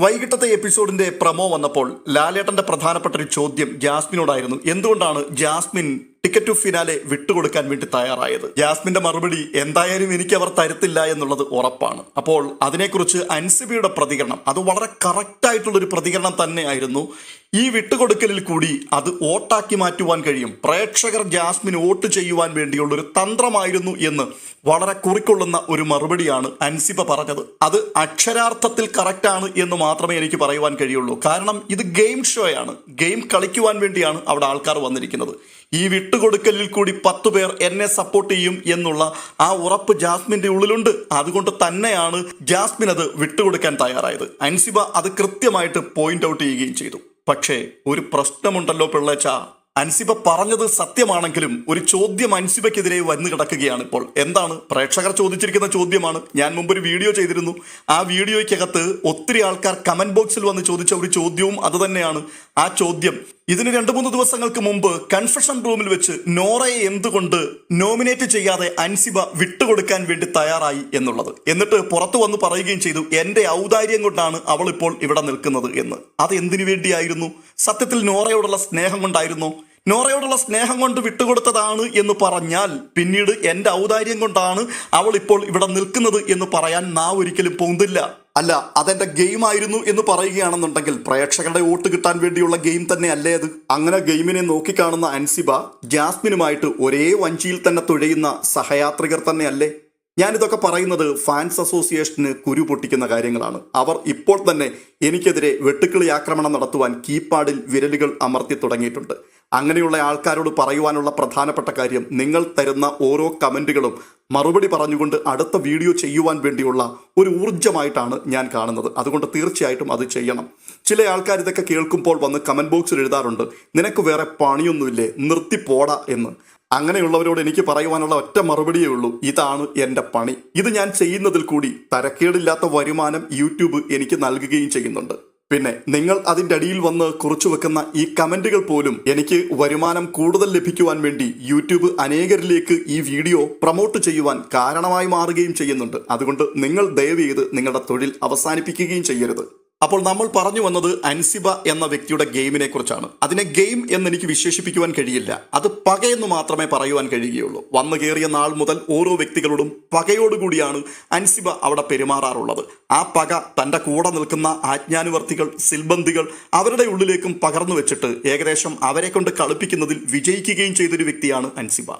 വൈകിട്ടത്തെ എപ്പിസോഡിന്റെ പ്രമോ വന്നപ്പോൾ ലാലേട്ടന്റെ പ്രധാനപ്പെട്ട ഒരു ചോദ്യം ജാസ്മിനോടായിരുന്നു. എന്തുകൊണ്ടാണ് ജാസ്മിൻ ടിക്കറ്റ് ടു ഫിനാലെ വിട്ടുകൊടുക്കാൻ വേണ്ടി തയ്യാറായത്. ജാസ്മിന്റെ മറുപടി എന്തായാലും എനിക്ക് അവർ തരത്തില്ല എന്നുള്ളത് ഉറപ്പാണ്. അപ്പോൾ അതിനെക്കുറിച്ച് അൻസിബിയുടെ പ്രതികരണം അത് വളരെ കറക്റ്റ് ആയിട്ടുള്ള ഒരു പ്രതികരണം തന്നെയായിരുന്നു. ഈ വിട്ടുകൊടുക്കലിൽ കൂടി അത് വോട്ടാക്കി മാറ്റുവാൻ കഴിയും. പ്രേക്ഷകർ ജാസ്മിന് വോട്ട് ചെയ്യുവാൻ വേണ്ടിയുള്ള ഒരു തന്ത്രമായിരുന്നു എന്ന് വളരെ കുറിക്കൊള്ളുന്ന ഒരു മറുപടിയാണ് അൻസിബ പറഞ്ഞത്. അത് അക്ഷരാർത്ഥത്തിൽ കറക്റ്റാണ് എന്ന് മാത്രമേ എനിക്ക് പറയുവാൻ കഴിയുള്ളൂ. കാരണം ഇത് ഗെയിം ഷോയാണ്. ഗെയിം കളിക്കുവാൻ വേണ്ടിയാണ് അവിടെ ആൾക്കാർ വന്നിരിക്കുന്നത്. ഈ വിട്ടുകൊടുക്കലിൽ കൂടി പത്തു പേർ എന്നെ സപ്പോർട്ട് ചെയ്യും എന്നുള്ള ആ ഉറപ്പ് ജാസ്മിന്റെ ഉള്ളിലുണ്ട്. അതുകൊണ്ട് തന്നെയാണ് ജാസ്മിൻ അത് വിട്ടുകൊടുക്കാൻ തയ്യാറായത്. അൻസിബ അത് കൃത്യമായിട്ട് പോയിന്റ് ഔട്ട് ചെയ്യുകയും ചെയ്തു. പക്ഷേ ഒരു പ്രശ്നമുണ്ടല്ലോ പിള്ളേച്ച. അൻസിബ പറഞ്ഞത് സത്യമാണെങ്കിലും ഒരു ചോദ്യം അൻസിബയ്ക്കെതിരെ വന്നു കിടക്കുകയാണ് ഇപ്പോൾ. എന്താണ്? പ്രേക്ഷകർ ചോദിച്ചിരിക്കുന്ന ചോദ്യമാണ്. ഞാൻ മുമ്പ് ഒരു വീഡിയോ ചെയ്തിരുന്നു. ആ വീഡിയോയ്ക്കകത്ത് ഒത്തിരി ആൾക്കാർ കമന്റ് ബോക്സിൽ വന്ന് ചോദിച്ച ഒരു ചോദ്യവും അത് തന്നെയാണ്. ആ ചോദ്യം ഇതിന് രണ്ടു മൂന്ന് ദിവസങ്ങൾക്ക് മുമ്പ് കൺഫെഷൻ റൂമിൽ വെച്ച് നോറയെ എന്തുകൊണ്ട് നോമിനേറ്റ് ചെയ്യാതെ അൻസിബ വിട്ടുകൊടുക്കാൻ വേണ്ടി തയ്യാറായി എന്നുള്ളത്. എന്നിട്ട് പുറത്തു വന്ന് പറയുകയും ചെയ്തു എന്റെ ഔദാര്യം കൊണ്ടാണ് അവൾ ഇപ്പോൾ ഇവിടെ നിൽക്കുന്നത് എന്ന്. അത് എന്തിനു വേണ്ടിയായിരുന്നു? സത്യത്തിൽ നോറയോടുള്ള സ്നേഹം കൊണ്ടായിരുന്നോ? നോറയോടുള്ള സ്നേഹം കൊണ്ട് വിട്ടുകൊടുത്തതാണ് എന്ന് പറഞ്ഞാൽ പിന്നീട് എന്റെ ഔദാര്യം കൊണ്ടാണ് അവൾ ഇപ്പോൾ ഇവിടെ നിൽക്കുന്നത് എന്ന് പറയാൻ നാ ഒരിക്കലും പൊന്തില്ല. അല്ല അതെന്റെ ഗെയിം ആയിരുന്നു എന്ന് പറയുകയാണെന്നുണ്ടെങ്കിൽ പ്രേക്ഷകരുടെ വോട്ട് കിട്ടാൻ വേണ്ടിയുള്ള ഗെയിം തന്നെ അല്ലേ അത്? അങ്ങനെ ഗെയിമിനെ നോക്കിക്കാണുന്ന അൻസിബ ജാസ്മിനുമായിട്ട് ഒരേ വഞ്ചിയിൽ തന്നെ തുഴയുന്ന സഹയാത്രികർ തന്നെ അല്ലേ ഞാനിതൊക്കെ പറയുന്നത് ഫാൻസ് അസോസിയേഷന് കുരു പൊട്ടിക്കുന്ന കാര്യങ്ങളാണ്. അവർ ഇപ്പോൾ തന്നെ എനിക്കെതിരെ വെട്ടുക്കിളി ആക്രമണം നടത്തുവാൻ കീപാഡിൽ വിരലുകൾ അമർത്തി തുടങ്ങിയിട്ടുണ്ട്. അങ്ങനെയുള്ള ആൾക്കാരോട് പറയുവാനുള്ള പ്രധാനപ്പെട്ട കാര്യം നിങ്ങൾ തരുന്ന ഓരോ കമന്റുകളും മറുപടി പറഞ്ഞുകൊണ്ട് അടുത്ത വീഡിയോ ചെയ്യുവാൻ വേണ്ടിയുള്ള ഒരു ഊർജമായിട്ടാണ് ഞാൻ കാണുന്നത്. അതുകൊണ്ട് തീർച്ചയായിട്ടും അത് ചെയ്യണം. ചില ആൾക്കാർ ഇതൊക്കെ കേൾക്കുമ്പോൾ വന്ന് കമന്റ് ബോക്സിൽ എഴുതാറുണ്ട് നിനക്ക് വേറെ പണിയൊന്നുമില്ലേ? നിർത്തി പോടാ എന്ന്. അങ്ങനെയുള്ളവരോട് എനിക്ക് പറയുവാനുള്ള ഒറ്റ മറുപടിയേ ഉള്ളൂ ഇതാണ് എന്റെ പണി. ഇത് ഞാൻ ചെയ്യുന്നതിൽ കൂടി തരക്കേടില്ലാത്ത വരുമാനം യൂട്യൂബ് എനിക്ക് നൽകുകയും ചെയ്യുന്നുണ്ട്. പിന്നെ നിങ്ങൾ അതിന്റെ അടിയിൽ വന്ന് കുറിച്ചു വെക്കുന്ന ഈ കമന്റുകൾ പോലും എനിക്ക് വരുമാനം കൂടുതൽ ലഭിക്കുവാൻ വേണ്ടി യൂട്യൂബ് അനേകരിലേക്ക് ഈ വീഡിയോ പ്രൊമോട്ട് ചെയ്യുവാൻ കാരണമായി മാറുകയും ചെയ്യുന്നുണ്ട്. അതുകൊണ്ട് നിങ്ങൾ ദയവ് ചെയ്ത് നിങ്ങളുടെ തൊഴിൽ അവസാനിപ്പിക്കുകയും ചെയ്യരുത്. അപ്പോൾ നമ്മൾ പറഞ്ഞു വന്നത് അൻസിബ എന്ന വ്യക്തിയുടെ ഗെയിമിനെ കുറിച്ചാണ്. അതിനെ ഗെയിം എന്ന് എനിക്ക് വിശേഷിപ്പിക്കുവാൻ കഴിയില്ല. അത് പകയെന്ന് മാത്രമേ പറയുവാൻ കഴിയുകയുള്ളൂ. വന്നു കയറിയ നാൾ മുതൽ ഓരോ വ്യക്തികളോടും പകയോടുകൂടിയാണ് അൻസിബ അവിടെ പെരുമാറാറുള്ളത്. ആ പക തന്റെ കൂടെ നിൽക്കുന്ന ആജ്ഞാനുവർത്തികൾ സിൽബന്ധികൾ അവരുടെ ഉള്ളിലേക്കും പകർന്നു വെച്ചിട്ട് ഏകദേശം അവരെ കൊണ്ട് കളിപ്പിക്കുന്നതിൽ വിജയിക്കുകയും ചെയ്തൊരു വ്യക്തിയാണ് അൻസിബ.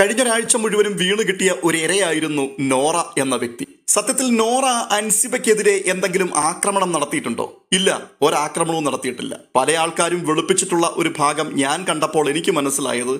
കഴിഞ്ഞ ഒരാഴ്ച മുഴുവനും വീണ് കിട്ടിയ ഒരു ഇരയായിരുന്നു നോറ എന്ന വ്യക്തി. സത്യത്തിൽ നോറ അൻസിബയ്ക്കെതിരെ എന്തെങ്കിലും ആക്രമണം നടത്തിയിട്ടുണ്ടോ? ഇല്ല ഒരാക്രമണവും നടത്തിയിട്ടില്ല. പല ആൾക്കാരും വെളുപ്പിച്ചിട്ടുള്ള ഒരു ഭാഗം ഞാൻ കണ്ടപ്പോൾ എനിക്ക് മനസ്സിലായത്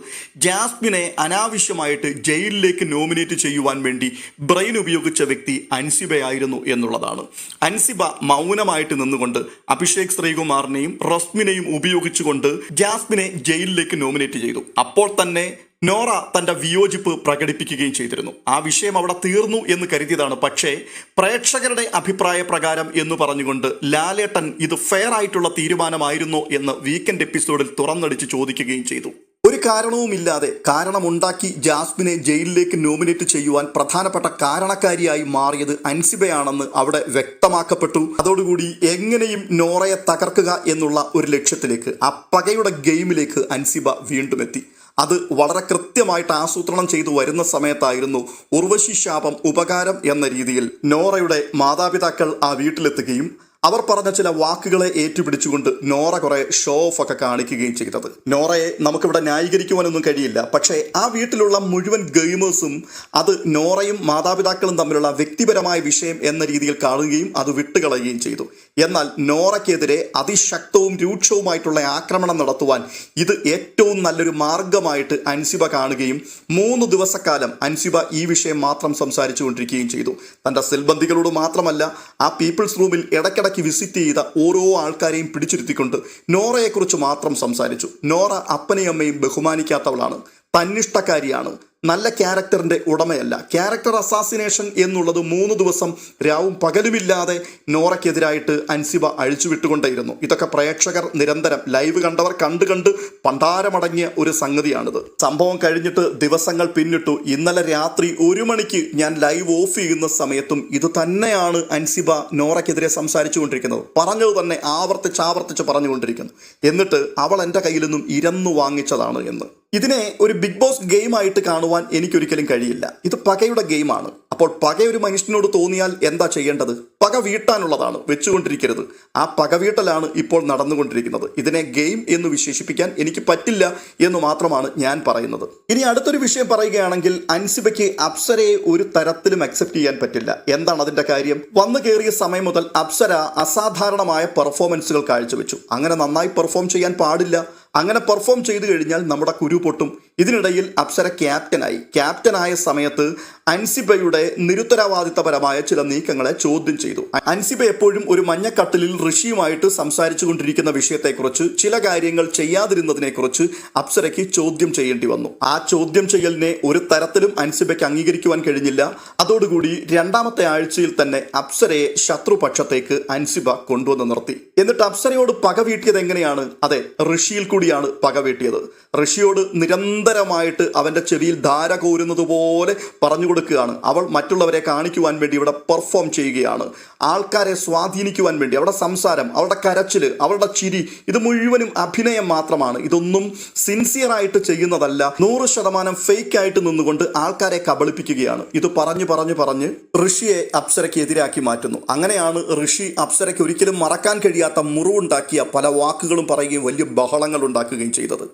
ജാസ്മിനെ അനാവശ്യമായിട്ട് ജയിലിലേക്ക് നോമിനേറ്റ് ചെയ്യുവാൻ വേണ്ടി ബ്രെയിൻ ഉപയോഗിച്ച വ്യക്തി അൻസിബയായിരുന്നു എന്നുള്ളതാണ്. അൻസിബ മൗനമായിട്ട് നിന്നുകൊണ്ട് അഭിഷേക് ശ്രീകുമാറിനെയും റസ്മിനെയും ഉപയോഗിച്ചുകൊണ്ട് ജാസ്മിനെ ജയിലിലേക്ക് നോമിനേറ്റ് ചെയ്തു. അപ്പോൾ തന്നെ നോറ തന്റെ വിയോജിപ്പ് പ്രകടിപ്പിക്കുകയും ചെയ്തിരുന്നു. ആ വിഷയം അവിടെ തീർന്നു എന്ന് കരുതിയതാണ്. പക്ഷേ പ്രേക്ഷകരുടെ അഭിപ്രായ പ്രകാരം എന്ന് പറഞ്ഞുകൊണ്ട് ലാലേട്ടൻ ഇത് ഫെയർ ആയിട്ടുള്ള തീരുമാനമായിരുന്നോ എന്ന് വീക്കെൻഡ് എപ്പിസോഡിൽ തുറന്നടിച്ച് ചോദിക്കുകയും ചെയ്തു. ഒരു കാരണവുമില്ലാതെ കാരണമുണ്ടാക്കി ജാസ്മിനെ ജയിലിലേക്ക് നോമിനേറ്റ് ചെയ്യുവാൻ പ്രധാനപ്പെട്ട കാരണക്കാരിയായി മാറിയത് അൻസിബയാണെന്ന് അവിടെ വ്യക്തമാക്കപ്പെട്ടു. അതോടുകൂടി എങ്ങനെയും നോറയെ തകർക്കുക എന്നുള്ള ഒരു ലക്ഷ്യത്തിലേക്ക് ആ പകയുടെ ഗെയിമിലേക്ക് അൻസിബ വീണ്ടും എത്തി. അത് വളരെ കൃത്യമായിട്ട് ആസൂത്രണം ചെയ്തു വരുന്ന സമയത്തായിരുന്നു ഉർവശി ശാപം ഉപകാരം എന്ന രീതിയിൽ നോറയുടെ മാതാപിതാക്കൾ ആ വീട്ടിലെത്തുകയും അവർ പറഞ്ഞ ചില വാക്കുകളെ ഏറ്റുപിടിച്ചുകൊണ്ട് നോറ കുറെ ഷോ ഓഫ് ഒക്കെ കാണിക്കുകയും ചെയ്തത്. നോറയെ നമുക്കിവിടെ ന്യായീകരിക്കുവാനൊന്നും കഴിയില്ല. പക്ഷേ ആ വീട്ടിലുള്ള മുഴുവൻ ഗെയിമേഴ്സും അത് നോറയും മാതാപിതാക്കളും തമ്മിലുള്ള വ്യക്തിപരമായ വിഷയം എന്ന രീതിയിൽ കാണുകയും അത് വിട്ടുകളയുകയും ചെയ്തു. എന്നാൽ നോറയ്ക്കെതിരെ അതിശക്തവും രൂക്ഷവുമായിട്ടുള്ള ആക്രമണം നടത്തുവാൻ ഇത് ഏറ്റവും നല്ലൊരു മാർഗമായിട്ട് അൻസിബ കാണുകയും മൂന്ന് ദിവസക്കാലം അൻസിബ ഈ വിഷയം മാത്രം സംസാരിച്ചു കൊണ്ടിരിക്കുകയും ചെയ്തു. തന്റെ സെൽബന്ധികളോട് മാത്രമല്ല ആ പീപ്പിൾസ് റൂമിൽ ഇടയ്ക്കിടയ്ക്ക് വിസിറ്റ് ചെയ്ത ഓരോ ആൾക്കാരെയും പിടിച്ചിരുത്തിക്കൊണ്ട് നോറയെക്കുറിച്ച് മാത്രം സംസാരിച്ചു. നോറ അപ്പനെയും അമ്മയും ബഹുമാനിക്കാത്തവളാണ്. തന്നിഷ്ടക്കാരിയാണ്. നല്ല ക്യാരക്ടറിന്റെ ഉടമയല്ല. ക്യാരക്ടർ അസാസിനേഷൻ എന്നുള്ളത് മൂന്ന് ദിവസം രാവും പകലുമില്ലാതെ നോറയ്ക്കെതിരായിട്ട് അൻസിബ അഴിച്ചുവിട്ടുകൊണ്ടേയിരുന്നു ഇതൊക്കെ പ്രേക്ഷകർ നിരന്തരം ലൈവ് കണ്ടവർ കണ്ട് കണ്ട് പണ്ടാരമടങ്ങിയ ഒരു സംഗതിയാണിത്. സംഭവം കഴിഞ്ഞിട്ട് ദിവസങ്ങൾ പിന്നിട്ടു. ഇന്നലെ രാത്രി ഒരു മണിക്ക് ഞാൻ ലൈവ് ഓഫ് ചെയ്യുന്ന സമയത്തും ഇത് തന്നെയാണ് അൻസിബ നോറയ്ക്കെതിരെ സംസാരിച്ചു കൊണ്ടിരിക്കുന്നത് പറഞ്ഞത് തന്നെ ആവർത്തിച്ച് ആവർത്തിച്ച് പറഞ്ഞുകൊണ്ടിരിക്കുന്നു. എന്നിട്ട് അവൾ എന്റെ കയ്യിൽ നിന്നും ഇരന്നു വാങ്ങിച്ചതാണ് എന്ന്. ഇതിനെ ഒരു ബിഗ് ബോസ് ഗെയിം ആയിട്ട് കാണുവാൻ എനിക്കൊരിക്കലും കഴിയില്ല. ഇത് പകയുടെ ഗെയിമാണ്. അപ്പോൾ പക ഒരു മനുഷ്യനോട് തോന്നിയാൽ എന്താ ചെയ്യേണ്ടത്? പക വീട്ടാനുള്ളതാണ് വെച്ചുകൊണ്ടിരിക്കരുത്. ആ പക വീട്ടലാണ് ഇപ്പോൾ നടന്നുകൊണ്ടിരിക്കുന്നത്. ഇതിനെ ഗെയിം എന്ന് വിശേഷിപ്പിക്കാൻ എനിക്ക് പറ്റില്ല എന്ന് മാത്രമാണ് ഞാൻ പറയുന്നത്. ഇനി അടുത്തൊരു വിഷയം പറയുകയാണെങ്കിൽ അൻസിബയ്ക്ക് അപ്സരയെ ഒരു തരത്തിലും അക്സെപ്റ്റ് ചെയ്യാൻ പറ്റില്ല. എന്താണ് അതിന്റെ കാര്യം? വന്നു കയറിയ സമയം മുതൽ അപ്സര അസാധാരണമായ പെർഫോമൻസുകൾ കാഴ്ചവെച്ചു. അങ്ങനെ നന്നായി പെർഫോം ചെയ്യാൻ പാടില്ല. അങ്ങനെ പെർഫോം ചെയ്തു കഴിഞ്ഞാൽ നമ്മുടെ കുരു പൊട്ടും. ഇതിനിടയിൽ അപ്സര ക്യാപ്റ്റനായി. ക്യാപ്റ്റനായ സമയത്ത് അൻസിബയുടെ നിരുത്തരവാദിത്തപരമായ ചില നീക്കങ്ങളെ ചോദ്യം ചെയ്തു. അൻസിബ എപ്പോഴും ഒരു മഞ്ഞക്കട്ടിലിൽ ഋഷിയുമായിട്ട് സംസാരിച്ചു കൊണ്ടിരിക്കുന്ന വിഷയത്തെക്കുറിച്ച് ചില കാര്യങ്ങൾ ചെയ്യാതിരുന്നതിനെക്കുറിച്ച് അപ്സരയ്ക്ക് ചോദ്യം ചെയ്യേണ്ടി വന്നു. ആ ചോദ്യം ചെയ്യലിനെ ഒരു തരത്തിലും അൻസിബയ്ക്ക് അംഗീകരിക്കുവാൻ കഴിഞ്ഞില്ല. അതോടുകൂടി രണ്ടാമത്തെ ആഴ്ചയിൽ തന്നെ അപ്സരയെ ശത്രുപക്ഷത്തേക്ക് അൻസിബ കൊണ്ടുവന്ന് നിർത്തി. എന്നിട്ട് അപ്സരയോട് പക വീട്ടിയത് എങ്ങനെയാണ്? അതെ ഋഷിയിൽ കൂടിയാണ് പക വീട്ടിയത്. ഋഷിയോട് നിരന്തരമായിട്ട് അവന്റെ ചെവിയിൽ ധാര കോരുന്നത് പോലെ പറഞ്ഞു കൊടുക്കുകയാണ്. അവൾ മറ്റുള്ളവരെ കാണിക്കുവാൻ വേണ്ടി ഇവിടെ പെർഫോം ചെയ്യുകയാണ്. ആൾക്കാരെ സ്വാധീനിക്കുവാൻ വേണ്ടി അവളുടെ സംസാരം അവളുടെ കരച്ചിൽ അവളുടെ ചിരി ഇത് മുഴുവനും അഭിനയം മാത്രമാണ്. ഇതൊന്നും സിൻസിയറായിട്ട് ചെയ്യുന്നതല്ല. നൂറ് ശതമാനം ഫേക്ക് ആയിട്ട് നിന്നുകൊണ്ട് ആൾക്കാരെ കബളിപ്പിക്കുകയാണ്. ഇത് പറഞ്ഞു പറഞ്ഞു പറഞ്ഞ് ഋഷിയെ അപ്സരയ്ക്ക് എതിരാക്കി മാറ്റുന്നു. അങ്ങനെയാണ് ഋഷി അപ്സരയ്ക്ക് ഒരിക്കലും മറക്കാൻ കഴിയാത്ത മുറിവുണ്ടാക്കിയ പല വാക്കുകളും പറയുകയും വലിയ ബഹളങ്ങൾ ഉണ്ടാക്കുകയും ചെയ്തത്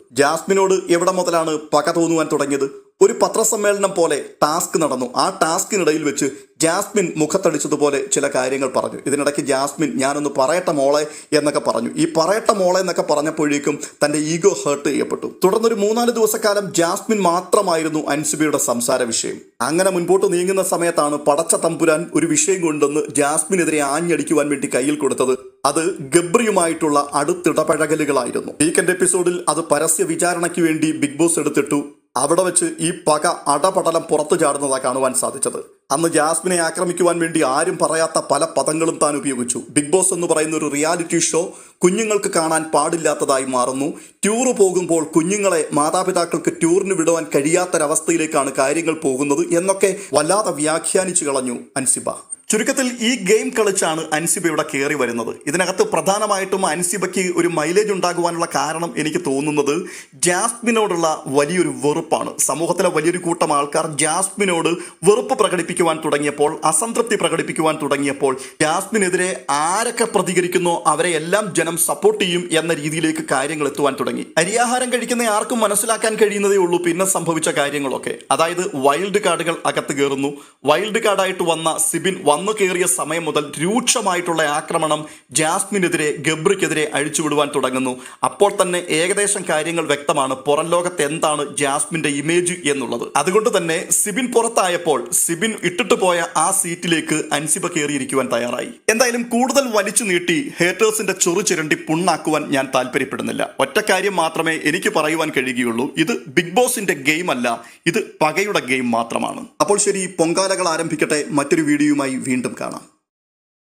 ജാസ്മിനോട് എവിടെ മുതലാണ് പക തോന്നുവാൻ തുടങ്ങിയത്? ഒരു പത്രസമ്മേളനം പോലെ ടാസ്ക് നടന്നു. ആ ടാസ്കിനിടയിൽ വെച്ച് ജാസ്മിൻ മുഖത്തടിച്ചതുപോലെ ചില കാര്യങ്ങൾ പറഞ്ഞു. ഇതിനിടയ്ക്ക് ജാസ്മിൻ ഞാനൊന്ന് പറയട്ടെ മോളെ എന്നൊക്കെ പറഞ്ഞു. ഈ പറയട്ടെ മോളെ എന്നൊക്കെ പറഞ്ഞപ്പോഴേക്കും തന്റെ ഈഗോ ഹേർട്ട് ചെയ്യപ്പെട്ടു. തുടർന്നൊരു മൂന്നാൽ ദിവസക്കാലം ജാസ്മിൻ മാത്രമായിരുന്നു അൻസുബിയുടെ സംസാര വിഷയം. അങ്ങനെ മുൻപോട്ട് നീങ്ങുന്ന സമയത്താണ് പടച്ച തമ്പുരാൻ ഒരു വിഷയം കൊണ്ടുവന്ന് ജാസ്മിനെതിരെ ആഞ്ഞടിക്കുവാൻ വേണ്ടി കയ്യിൽ കൊടുത്തത് അത് ഗബ്രിയുമായിട്ടുള്ള അടുത്തിടപഴകലുകളായിരുന്നു. വീക്കെൻഡ് എപ്പിസോഡിൽ അത് പരസ്യ വിചാരണയ്ക്ക് വേണ്ടി ബിഗ് ബോസ് എടുത്തിട്ടു. അവിടെ വെച്ച് ഈ പക അടപടലം പുറത്തു ചാടുന്നതാണ് കാണുവാൻ സാധിച്ചത്. അന്ന് ജാസ്മിനെ ആക്രമിക്കുവാൻ വേണ്ടി ആരും പറയാത്ത പല പദങ്ങളും താൻ ഉപയോഗിച്ചു. ബിഗ് ബോസ് എന്ന് പറയുന്ന ഒരു റിയാലിറ്റി ഷോ കുഞ്ഞുങ്ങൾക്ക് കാണാൻ പാടില്ലാത്തതായി മാറുന്നു. ടൂറ് പോകുമ്പോൾ കുഞ്ഞുങ്ങളെ മാതാപിതാക്കൾക്ക് ടൂറിന് വിടുവാൻ കഴിയാത്തൊരവസ്ഥയിലേക്കാണ് കാര്യങ്ങൾ പോകുന്നത് എന്നൊക്കെ വല്ലാതെ വ്യാഖ്യാനിച്ചു കളഞ്ഞു അൻസിബ. ചുരുക്കത്തിൽ ഈ ഗെയിം കളിച്ചാണ് അൻസിബ ഇവിടെ കയറി വരുന്നത്. ഇതിനകത്ത് പ്രധാനമായിട്ടും അൻസിബയ്ക്ക് ഒരു മൈലേജ് ഉണ്ടാകുവാനുള്ള കാരണം എനിക്ക് തോന്നുന്നത് ജാസ്മിനോടുള്ള വലിയൊരു വെറുപ്പാണ്. സമൂഹത്തിലെ വലിയൊരു കൂട്ടം ആൾക്കാർ ജാസ്മിനോട് വെറുപ്പ് പ്രകടിപ്പിക്കുവാൻ തുടങ്ങിയപ്പോൾ അസംതൃപ്തി പ്രകടിപ്പിക്കുവാൻ തുടങ്ങിയപ്പോൾ ജാസ്മിനെതിരെ ആരൊക്കെ പ്രതികരിക്കുന്നോ അവരെ എല്ലാം ജനം സപ്പോർട്ട് ചെയ്യും എന്ന രീതിയിലേക്ക് കാര്യങ്ങൾ എത്തുവാൻ തുടങ്ങി. അരിയാഹാരം കഴിക്കുന്ന ആർക്കും മനസ്സിലാക്കാൻ കഴിയുന്നതേ ഉള്ളൂ. പിന്നെ സംഭവിച്ച കാര്യങ്ങളൊക്കെ. അതായത് വൈൽഡ് കാർഡുകൾ അകത്ത് കയറുന്നു. വൈൽഡ് കാർഡായിട്ട് വന്ന സിബിൻ വന്നു കയറിയ സമയം മുതൽ രൂക്ഷമായിട്ടുള്ള ആക്രമണം ജാസ്മിനെതിരെ ഗബ്രിക്കെതിരെ അഴിച്ചുവിടുവാൻ തുടങ്ങുന്നു. അപ്പോൾ തന്നെ ഏകദേശം കാര്യങ്ങൾ വ്യക്തമാണ്. പുറം ലോകത്ത് എന്താണ് ജാസ്മിന്റെ ഇമേജ് എന്നുള്ളത്. അതുകൊണ്ട് തന്നെ സിബിൻ പുറത്തായപ്പോൾ സിബിൻ ഇട്ടിട്ട് പോയ ആ സീറ്റിലേക്ക് അൻസിബ കയറിയിരിക്കുവാൻ തയ്യാറായി. എന്തായാലും കൂടുതൽ വലിച്ചു നീട്ടി ഹേറ്റേഴ്സിന്റെ ചൊറു ചിരണ്ടി പുണ്ണാക്കുവാൻ ഞാൻ താല്പര്യപ്പെടുന്നില്ല. ഒറ്റ കാര്യം മാത്രമേ എനിക്ക് പറയുവാൻ കഴിയുകയുള്ളൂ. ഇത് ബിഗ് ബോസിന്റെ ഗെയിം അല്ല ഇത് പകയുടെ ഗെയിം മാത്രമാണ്. അപ്പോൾ ശരി പൊങ്കാലകൾ ആരംഭിക്കട്ടെ. മറ്റൊരു വീഡിയോയുമായി വീണ്ടും കാണാം.